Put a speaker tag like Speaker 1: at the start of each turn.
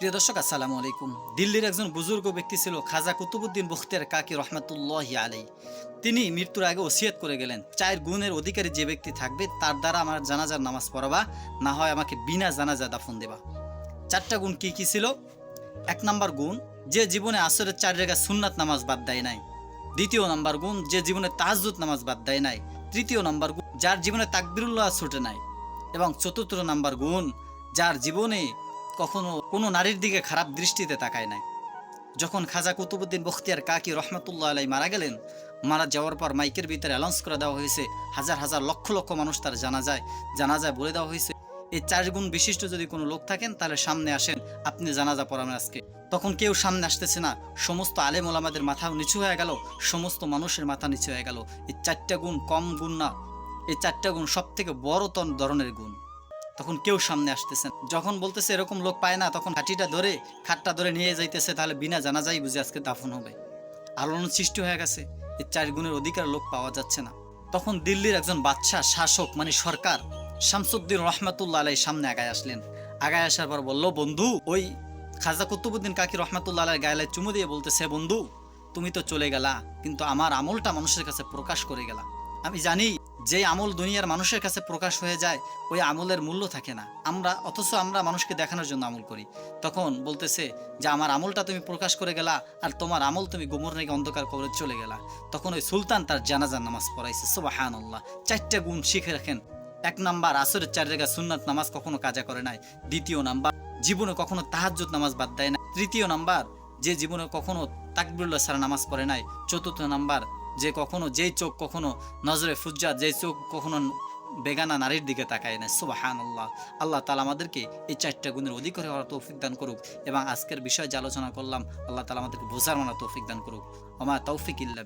Speaker 1: প্রিয় দর্শক, আসসালামু আলাইকুম। দিল্লির একজন বুজুর্গ ব্যক্তি ছিল খাজা কুতুবুদ্দিন বখতিয়ার কাকি রহমাতুল্লাহ আলাই তিনি মৃত্যুর আগে ওসিয়াত করে গেলেন। চায়ের গুণের অধিকারী যে ব্যক্তি থাকবে, তার দ্বারা আমার জানাজার নামাজ পড়াবা, না হয় আমাকে বিনা জানাজা দাফন দেবা। চারটা গুণ কি কি ছিল? এক নাম্বার গুণ, যে জীবনে আসরের চার জায়গায় সুন্নাত নামাজ বাদ দেয় নাই। দ্বিতীয় নাম্বার গুণ, যে জীবনে তাহাজুদ নামাজ বাদ দেয় নাই। তৃতীয় নাম্বার গুণ, যার জীবনে তাকবিরুল্লাহ ছুটে নাই। এবং চতুর্থ নাম্বার গুণ, যার জীবনে কখনো কোনো নারীর দিকে খারাপ দৃষ্টিতে তাকায় নাই। যখন খাজা কুতুবুদ্দিন বখতিয়ার কাকি রহমতুল্লাহ আলাই মারা গেলেন, মারা যাওয়ার পর মাইকের ভিতরে অ্যালাউন্স করে দেওয়া হয়েছে, হাজার হাজার লক্ষ লক্ষ মানুষ তার জানা যায় জানা যায় বলে দেওয়া হয়েছে। এই চার গুণ বিশিষ্ট যদি কোনো লোক থাকেন, তাহলে সামনে আসেন, আপনি জানাজা পড়াবেন আজকে। তখন কেউ সামনে আসতেছে না। সমস্ত আলেম ওলামাদের মাথা নিচু হয়ে গেল, সমস্ত মানুষের মাথা নিচু হয়ে গেল। এই চারটা গুণ কম গুণ না, এই চারটা গুণ সব থেকে বড় ধরনের গুণ। তখন কেউ সামনে আসতেছেন যখন বলতেছে এরকম লোক পায় না, তখন খাটিটা ধরে, খাটটা ধরে নিয়ে যাইতেছে, তাহলে বিনা জানাজাই বুঝে আজকে দাফন হবে। আলোড়ন সৃষ্টি হয়ে গেছে এই চার গুণের অধিকার লোক পাওয়া যাচ্ছে না। তখন দিল্লির একজন বাদশাহ, শাসক মানে সরকার, শামসুদ্দিন রহমাতুল্লাহ আলাই সামনে আগায় আসলেন। আগায় আসার পর বলল, বন্ধু, ওই খাজা কুতুবুদ্দিন কাকি রহমাতুল্লাহ আলাই গায়ে চুমু দিয়ে বলতেছে, বন্ধু, তুমি তো চলে গেলা, কিন্তু আমার আমলটা মানুষের কাছে প্রকাশ করে গেলা। আমি জানি যে আমল দুনিয়ার মানুষের কাছে প্রকাশ হয়ে যায়, ওই আমলের মূল্য থাকে না। আমরা, অথচ আমরা মানুষকে দেখানোর জন্য আমল করি। তখন বলতেছে যে, আমার আমলটা তুমি প্রকাশ করে গেলা, আর তোমার আমল তুমি গোমর নাকি অন্ধকার কবরে চলে গেলা। তখন ওই সুলতান তার জানাজার নামাজ পড়াইছে সুবাহান আল্লাহ চারটা গুণ শিখে রাখেন। এক নাম্বার, আসরের চার জায়গায় সুন্নাত নামাজ কখনো কাজা করে নাই। দ্বিতীয় নাম্বার, জীবনে কখনো তাহাজ্জুদ নামাজ বাদ দেয় না তৃতীয় নাম্বার, যে জীবনে কখনো তাকবিরুল্লাহ সারা নামাজ পড়ে নাই। চতুর্থ নাম্বার যে কখনো, যেই চোখ কখনো নজরে ফুজ্জা যেই চোখ কখনো বেগানা নারীর দিকে তাকায় না। সুবাহান আল্লাহ আল্লাহ তালা আমাদেরকে এই চারটা গুণের অধিকারে হওয়ার তৌফিক দান করুক এবং আজকের বিষয়ে যে আলোচনা করলাম, আল্লাহ তালা আমাদেরকে বোঝার মানা তৌফিক দান করুক। আমার তৌফিক ইল্লা